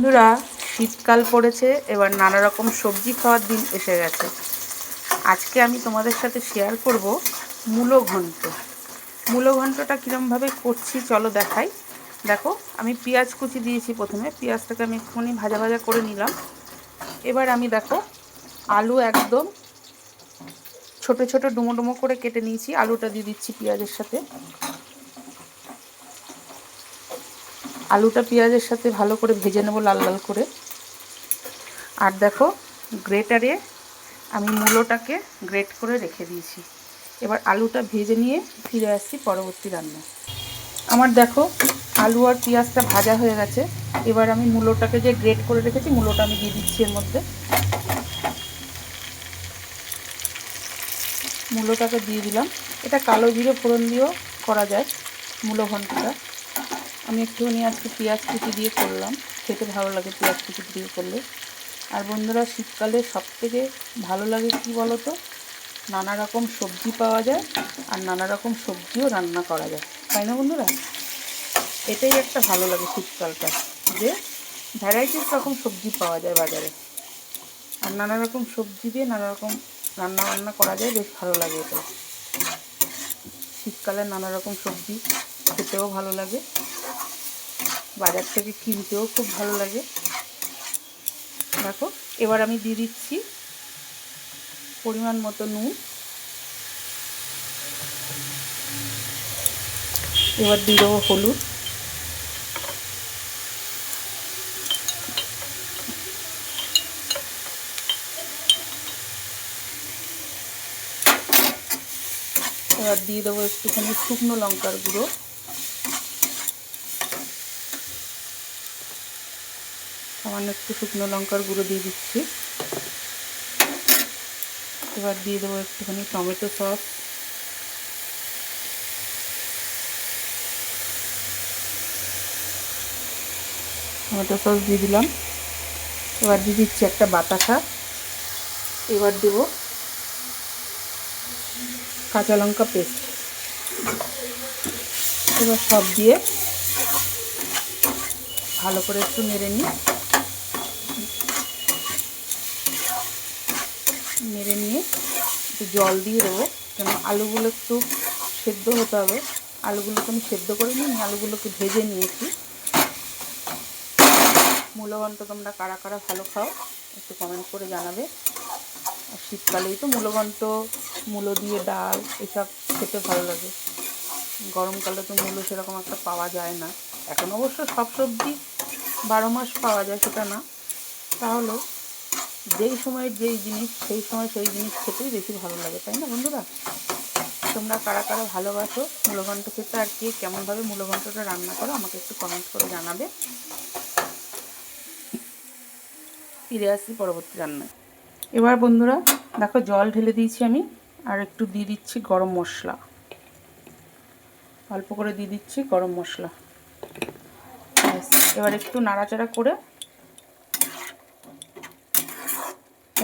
বন্ধুরা, শীতকাল পড়েছে, এবার নানা রকম সবজি খাওয়ার দিন এসে গেছে। আজকে আমি তোমাদের সাথে শেয়ার করব মূলো ঘন্ট। মূলো ঘন্টটা কীরমভাবে করছি চলো দেখাই। দেখো, আমি পেঁয়াজ কুচি দিয়েছি প্রথমে, পেঁয়াজটাকে আমি একটুখানি ভাজা ভাজা করে নিলাম। এবার আমি দেখো, আলু একদম ছোট ছোট ডুমো ডুমো করে কেটে নিয়েছি। আলুটা দিয়ে দিচ্ছি পেঁয়াজের সাথে। আলুটা পেঁয়াজের সাথে ভালো করে ভেজে নেব লাল লাল করে। আর দেখো, গ্রেটারে আমি মূলোটাকে গ্রেট করে রেখে দিয়েছি। এবার আলুটা ভেজে নিয়ে ফিরে আসছি পরবর্তী রান্না আমার দেখো, আলু আর পেঁয়াজটা ভাজা হয়ে গেছে। এবার আমি মূলোটাকে যে গ্রেট করে রেখেছি, মূলোটা আমি দিয়ে দিচ্ছি এর মধ্যে। মূলোটাকে দিয়ে দিলাম। এটা কালো জিরে ফোড়ন দিয়েও করা যায়, মূলো আমি একটুখানি আজকে পেঁয়াজ কুচি দিয়ে করলাম। খেতে ভালো লাগে পেঁয়াজ কুচি দিয়ে করলে। আর বন্ধুরা, শীতকালে সবথেকে ভালো লাগে কি বলো তো নানা রকম সবজি পাওয়া যায় আর নানা রকম সবজিও রান্না করা যায়। তাই না বন্ধুরা? এটাই একটা ভালো লাগে শীতকালটা, যে ভ্যারাইটিস রকম সবজি পাওয়া যায় বাজারে। আর নানা রকম সবজি দিয়ে নানা রকম রান্না বান্না করা যায়, বেশ ভালো লাগে এটা শীতকালে নানা রকম সবজি খেতেও ভালো লাগে। বাজার থেকে কিনতেও খুব ভালো লাগে। দেখো, এবার আমি দিয়ে দিচ্ছি পরিমাণ মতো নুন। এবার দিয়ে দেবো হলুদ। এবার দিয়ে দেবো একটুখানি শুকনো লঙ্কার গুঁড়ো। সামান্য একটু শুকনো লঙ্কার গুঁড়ো দিয়ে দিচ্ছি। এবার দিয়ে দেবো একটুখানি টমেটো সস। টমেটো সস দিয়ে দিলাম। এবার দিয়ে দিচ্ছি একটা বাতাসা। এবার দেব কাঁচা লঙ্কা পেস্ট। এবার সব দিয়ে ভালো করে একটু নেড়ে নিই। নেড়ে নিয়ে একটু জল দিয়ে দেবো। কেন আলুগুলো একটু সেদ্ধ হতে হবে। আলুগুলোকে আমি সেদ্ধ করে নিই আলুগুলোকে ভেজে নিয়েছি। মূলগন্ত তোমরা কারা কারা ভালো খাও, একটু কমেন্ট করে জানাবে। আর শীতকালেই তো মূলগন্ত মূলো দিয়ে ডাল, এসব খেতে ভালো লাগে। গরমকালে তো মূলো সেরকম একটা পাওয়া যায় না। এখন অবশ্য সব সবজি বারো মাস পাওয়া যায় সেটা না। তাহলে যেই সময় যেই জিনিস, সেই সময় সেই জিনিস খেতেই বেশি ভালো লাগে, তাই না বন্ধুরা? তোমরা কারা কারা ভালোবাসো মূলঘণ্ট খেতে আর কে কেমনভাবে মূলঘণ্টটা রান্না করো আমাকে একটু কমেন্ট করে জানাবে। ফিরে আসি পরবর্তী রান্নায়। এবার বন্ধুরা, দেখো জল ঢেলে দিয়েছি আমি, আর একটু দিয়ে দিচ্ছি গরম মশলা। অল্প করে দিয়ে দিচ্ছি গরম মশলা। এবার একটু নাড়াচাড়া করে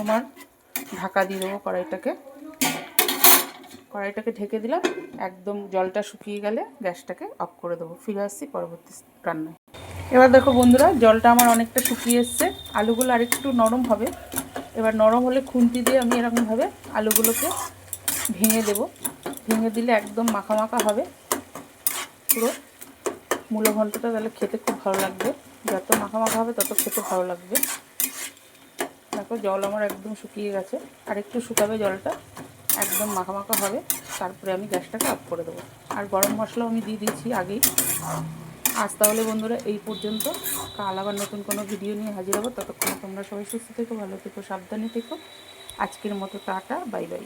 তোমার ঢাকা দিয়ে দেবো কড়াইটাকে। কড়াইটাকে ঢেকে দিলাম, একদম জলটা শুকিয়ে গেলে গ্যাসটাকে অফ করে দেবো। ফিরে আসছি পরবর্তী রান্নায়। এবার দেখো বন্ধুরা, জলটা আমার অনেকটা শুকিয়ে এসছে। আলুগুলো আরেকটু নরম হবে। এবার নরম হলে খুন্তি দিয়ে আমি এরকমভাবে আলুগুলোকে ভেঙে দেব। ভেঙে দিলে একদম মাখা মাখা হবে। পুরো মূলো ঘন্টটা তাহলে খেতে খুব ভালো লাগবে। যত মাখা মাখা হবে তত খেতে ভালো লাগবে। দেখো জল আমার একদম শুকিয়ে গেছে। আর একটু শুকাবে জলটা, একদম মাখামাখা মাখা হবে। তারপরে আমি গ্যাসটাকে অফ করে দেবো। আর গরম মশলাও আমি দিয়ে দিয়েছি আগেই। আজ তাহলে বন্ধুরা এই পর্যন্ত। কাল আবার নতুন কোনো ভিডিও নিয়ে হাজির হব। ততক্ষণ তোমরা সবাই সুস্থ থেকো, ভালো থেকো, সাবধানে থেকো। আজকের মতো টাটা, বাই বাই।